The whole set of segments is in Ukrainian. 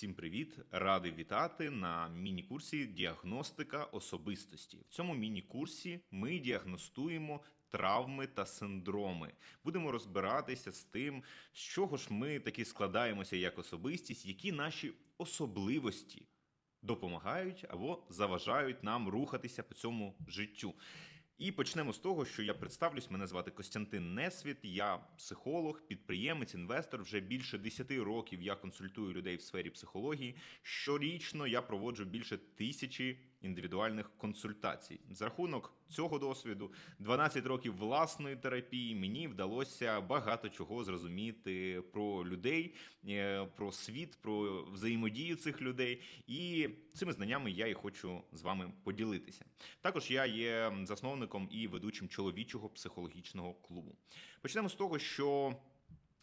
Всім привіт! Радий вітати на міні-курсі Діагностика особистості. В цьому міні-курсі ми діагностуємо травми та синдроми. Будемо розбиратися з тим, з чого ж ми таки складаємося як особистість, які наші особливості допомагають або заважають нам рухатися по цьому життю. І почнемо з того, що я представлюсь. Мене звати Костянтин Несвіт. Я психолог, підприємець, інвестор. Вже більше 10 років я консультую людей в сфері психології. Щорічно я проводжу більше тисячі індивідуальних консультацій. За рахунок цього досвіду, 12 років власної терапії, мені вдалося багато чого зрозуміти про людей, е, про світ, про взаємодію цих людей. І цими знаннями я і хочу з вами поділитися. Також я є засновником і ведучим чоловічого психологічного клубу. Почнемо з того, що.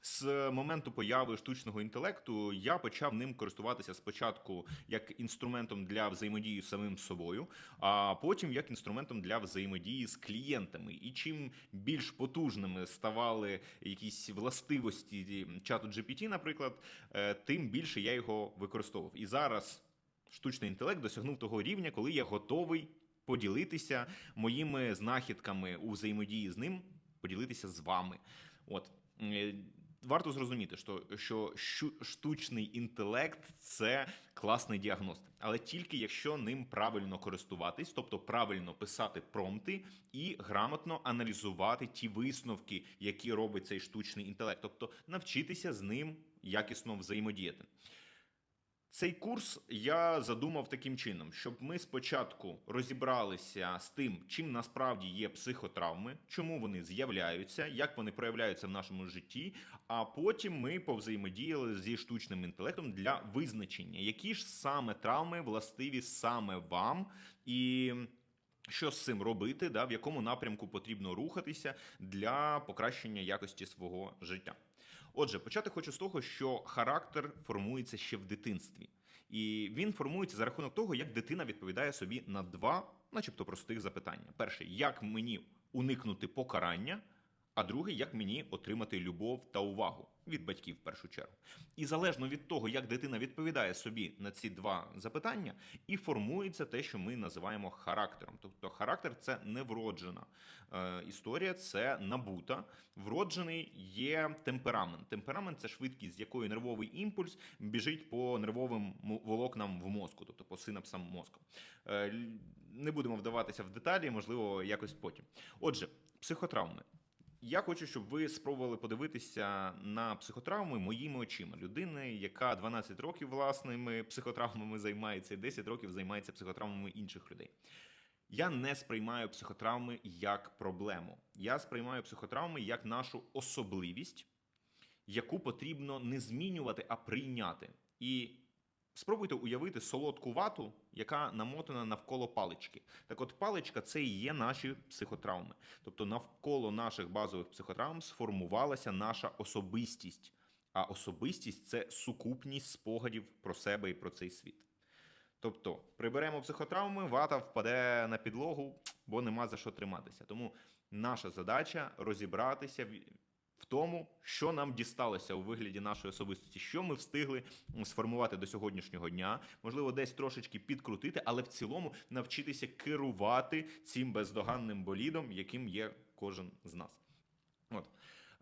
З моменту появи штучного інтелекту я почав ним користуватися спочатку як інструментом для взаємодії з самим собою, а потім як інструментом для взаємодії з клієнтами. І чим більш потужними ставали якісь властивості чату GPT, наприклад, е, тим більше я його використовував. І зараз штучний інтелект досягнув того рівня, коли я готовий поділитися моїми знахідками у взаємодії з ним, поділитися з вами. От. Варто зрозуміти, що, що штучний інтелект це класний діагност, але тільки якщо ним правильно користуватись, тобто правильно писати промпти і грамотно аналізувати ті висновки, які робить цей штучний інтелект, тобто навчитися з ним якісно взаємодіяти. Цей курс я задумав таким чином, щоб ми спочатку розібралися з тим, чим насправді є психотравми, чому вони з'являються, як вони проявляються в нашому житті. А потім ми повзаємодіяли зі штучним інтелектом для визначення, які ж саме травми властиві саме вам і. Що з цим робити, да, в якому напрямку потрібно рухатися для покращення якості свого життя? Отже, почати хочу з того, що характер формується ще в дитинстві, і він формується за рахунок того, як дитина відповідає собі на два, начебто, простих запитання: перше, як мені уникнути покарання, а друге, як мені отримати любов та увагу від батьків в першу чергу. І залежно від того, як дитина відповідає собі на ці два запитання, і формується те, що ми називаємо характером. Тобто, характер це не вроджена е, історія, це набута. Вроджений є темперамент. Темперамент це швидкість, з якою нервовий імпульс біжить по нервовим волокнам в мозку, тобто по синапсам мозку. Е, Не будемо вдаватися в деталі, можливо, якось потім. Отже, психотравми. Я хочу, щоб ви спробували подивитися на психотравми моїми очима. Людини, яка 12 років власними психотравмами займається, і 10 років займається психотравмами інших людей. Я не сприймаю психотравми як проблему. Я сприймаю психотравми як нашу особливість, яку потрібно не змінювати, а прийняти. І спробуйте уявити солодку вату, яка намотана навколо палички. Так от паличка це і є наші психотравми. Тобто навколо наших базових психотравм сформувалася наша особистість. А особистість це сукупність спогадів про себе і про цей світ. Тобто, приберемо психотравми, вата впаде на підлогу, бо нема за що триматися. Тому наша задача розібратися в- тому, що нам дісталося у вигляді нашої особистості, що ми встигли сформувати до сьогоднішнього дня, можливо, десь трошечки підкрутити, але в цілому навчитися керувати цим бездоганним болідом, яким є кожен з нас. От.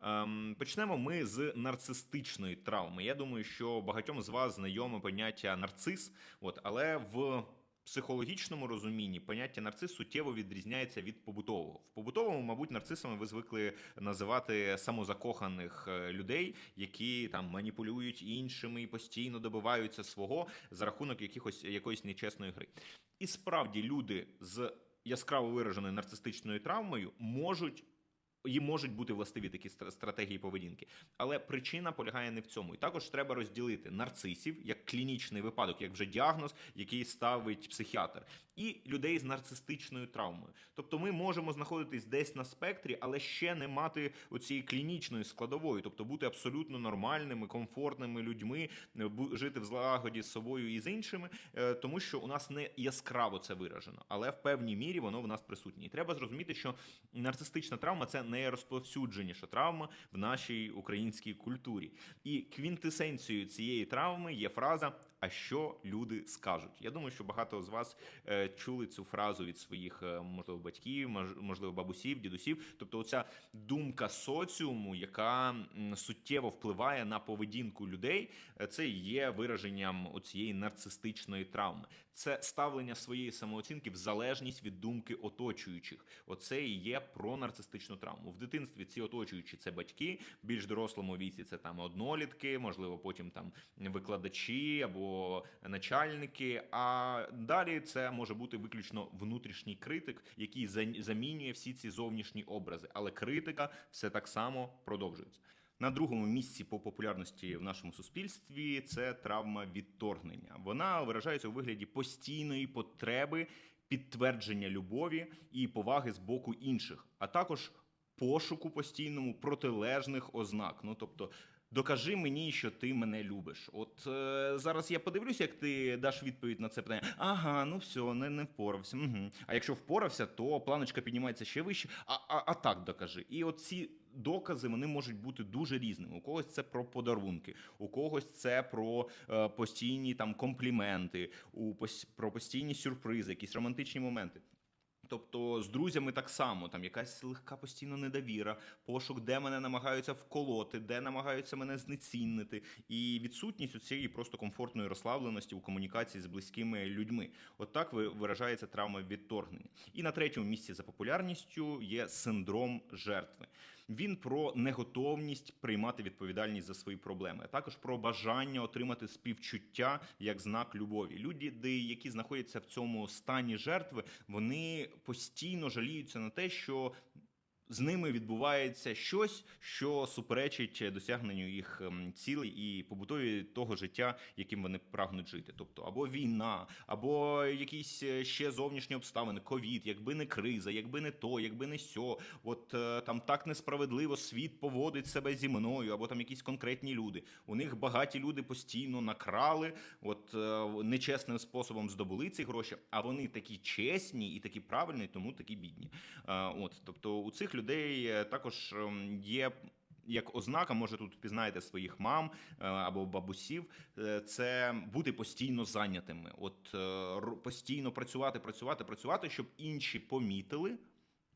Ем, почнемо ми з нарцистичної травми. Я думаю, що багатьом з вас знайоме поняття нарцис, от, але в психологічному розумінні поняття нарцис суттєво відрізняється від побутового. В побутовому, мабуть, нарцисами ви звикли називати самозакоханих е, людей, які там маніпулюють іншими і постійно добиваються свого за рахунок якихось якоїсь нечесної гри. І справді люди з яскраво вираженою нарцистичною травмою можуть їм можуть бути властиві такі стра- стратегії поведінки. Але причина полягає не в цьому. І також треба розділити нарцисів як клінічний випадок, як вже діагноз, який ставить психіатр, і людей з нарцистичною травмою. Тобто ми можемо знаходитись десь на спектрі, але ще не мати оцієї клінічної складової, тобто бути абсолютно нормальними, комфортними людьми, е, жити в злагоді з собою і з іншими, е, тому що у нас не яскраво це виражено, але в певній мірі воно в нас присутнє. І треба зрозуміти, що нарцистична травма це найрозповсюдженіша травма в нашій українській культурі. І квінтесенцією цієї травми є фраза. А що люди скажуть? Я думаю, що багато з вас е, чули цю фразу від своїх е, можливо батьків, мож- можливо, бабусів, дідусів. Тобто, оця думка соціуму, яка суттєво впливає на поведінку людей, е, це є вираженням оцієї нарцистичної травми. Це ставлення своєї самооцінки в залежність від думки оточуючих. Оце і є про нарцистичну травму. В дитинстві ці оточуючі це батьки, більш дорослому віці це там однолітки, можливо, потім там викладачі або начальники. А далі це може бути виключно внутрішній критик, який замінює всі ці зовнішні образи. Але критика все так само продовжується. На другому місці по популярності в нашому суспільстві це травма відторгнення. Вона виражається у вигляді постійної потреби підтвердження любові і поваги з боку інших, а також пошуку постійному протилежних ознак. Ну тобто. Докажи мені, що ти мене любиш. От е, зараз я подивлюся, як ти даш відповідь на це питання. Ага, ну все, не, не впорався. Угу. А якщо впорався, то планочка піднімається ще вище. А, а, а так докажи. І от ці докази вони можуть бути дуже різними. У когось це про подарунки, у когось це про е, постійні там компліменти, у про постійні сюрпризи, якісь романтичні моменти. Тобто з друзями так само, там якась легка постійно недовіра, пошук, де мене намагаються вколоти, де намагаються мене знецінити, і відсутність у цієї просто комфортної розслабленості у комунікації з близькими людьми. От так виражається травма відторгнення. І на третьому місці за популярністю є синдром жертви. Він про неготовність приймати відповідальність за свої проблеми, а також про бажання отримати співчуття як знак любові. Люди, які знаходяться в цьому стані жертви, вони постійно жаліються на те, що з ними відбувається щось, що суперечить досягненню їх ем, цілей і побутові того життя, яким вони прагнуть жити. Тобто або війна, або якісь е, ще зовнішні обставини, ковід, якби не криза, якби не то, якби не сьо, от е, там так несправедливо світ поводить себе зі мною, або там якісь конкретні люди. У них багаті люди постійно накрали, от е, нечесним способом здобули ці гроші, а вони такі чесні і такі правильні, тому такі бідні. От, тобто у цих людей е, також ем, є. Як ознака, може тут впізнаєте своїх мам е, або бабусів, е, це бути постійно зайнятими, от постійно працювати, працювати, працювати, щоб інші помітили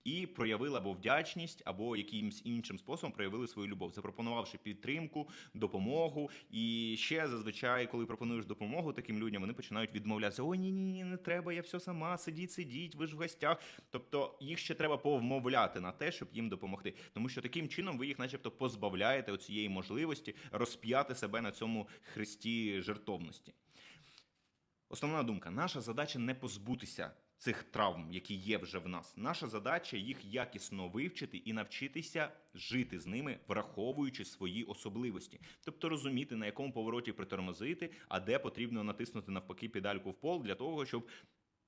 і проявили або вдячність, або якимсь іншим способом проявили свою любов, запропонувавши підтримку, допомогу. І ще зазвичай, коли пропонуєш допомогу таким людям, вони починають відмовлятися: ой, ні, ні, ні, не треба, я все сама, сидіть, сидіть, ви ж в гостях. Тобто їх ще треба повмовляти на те, щоб їм допомогти. Тому що таким чином ви їх, начебто, позбавляєте цієї можливості розп'яти себе на цьому хресті жертовності. Основна думка: наша задача не позбутися цих травм, які є вже в нас. Наша задача їх якісно вивчити і навчитися жити з ними, враховуючи свої особливості, тобто розуміти, на якому повороті притормозити, а де потрібно натиснути навпаки педальку в пол для того, щоб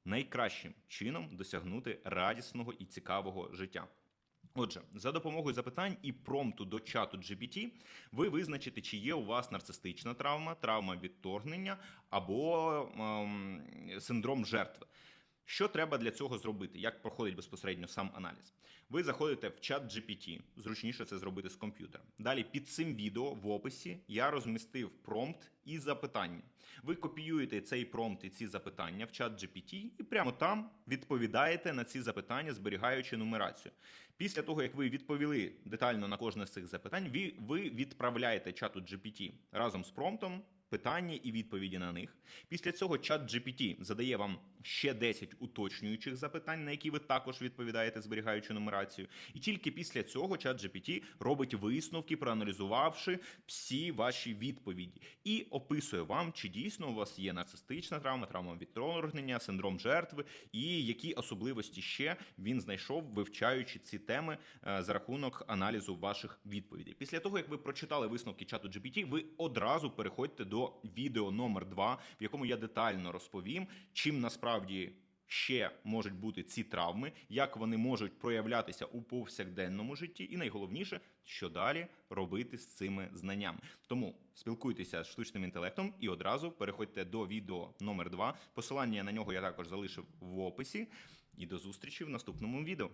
найкращим чином досягнути радісного і цікавого життя. Отже, за допомогою запитань і промпту до чату GPT ви визначите, чи є у вас нарцистична травма, травма відторгнення або ем, синдром жертви. Що треба для цього зробити? Як проходить безпосередньо сам аналіз? Ви заходите в чат GPT, зручніше це зробити з комп'ютера. Далі під цим відео в описі я розмістив промпт і запитання. Ви копіюєте цей промпт і ці запитання в чат GPT і прямо там відповідаєте на ці запитання, зберігаючи нумерацію. Після того, як ви відповіли детально на кожне з цих запитань, ви, відправляєте чату GPT разом з промптом питання і відповіді на них. Pісля цього чат GPT задає вам ще 10 уточнюючих запитань, на які ви також відповідаєте, зберігаючи нумерацію. І тільки після цього чат GPT робить висновки, проаналізувавши всі ваші відповіді, і описує вам, чи дійсно у вас є нарцистична травма, травма відторгнення, синдром жертви, і які особливості ще він знайшов, вивчаючи ці теми е, за рахунок аналізу ваших відповідей. Після того, як ви прочитали висновки чату GPT, ви одразу переходьте до відео номер 2, в якому я детально розповім, чим насправді. Ще можуть бути ці травми, як вони можуть проявлятися у повсякденному житті, і найголовніше, що далі робити з цими знаннями. Тому спілкуйтеся з штучним інтелектом і одразу переходьте до відео номер 2. Посилання на нього я також залишив в описі. І до зустрічі в наступному відео.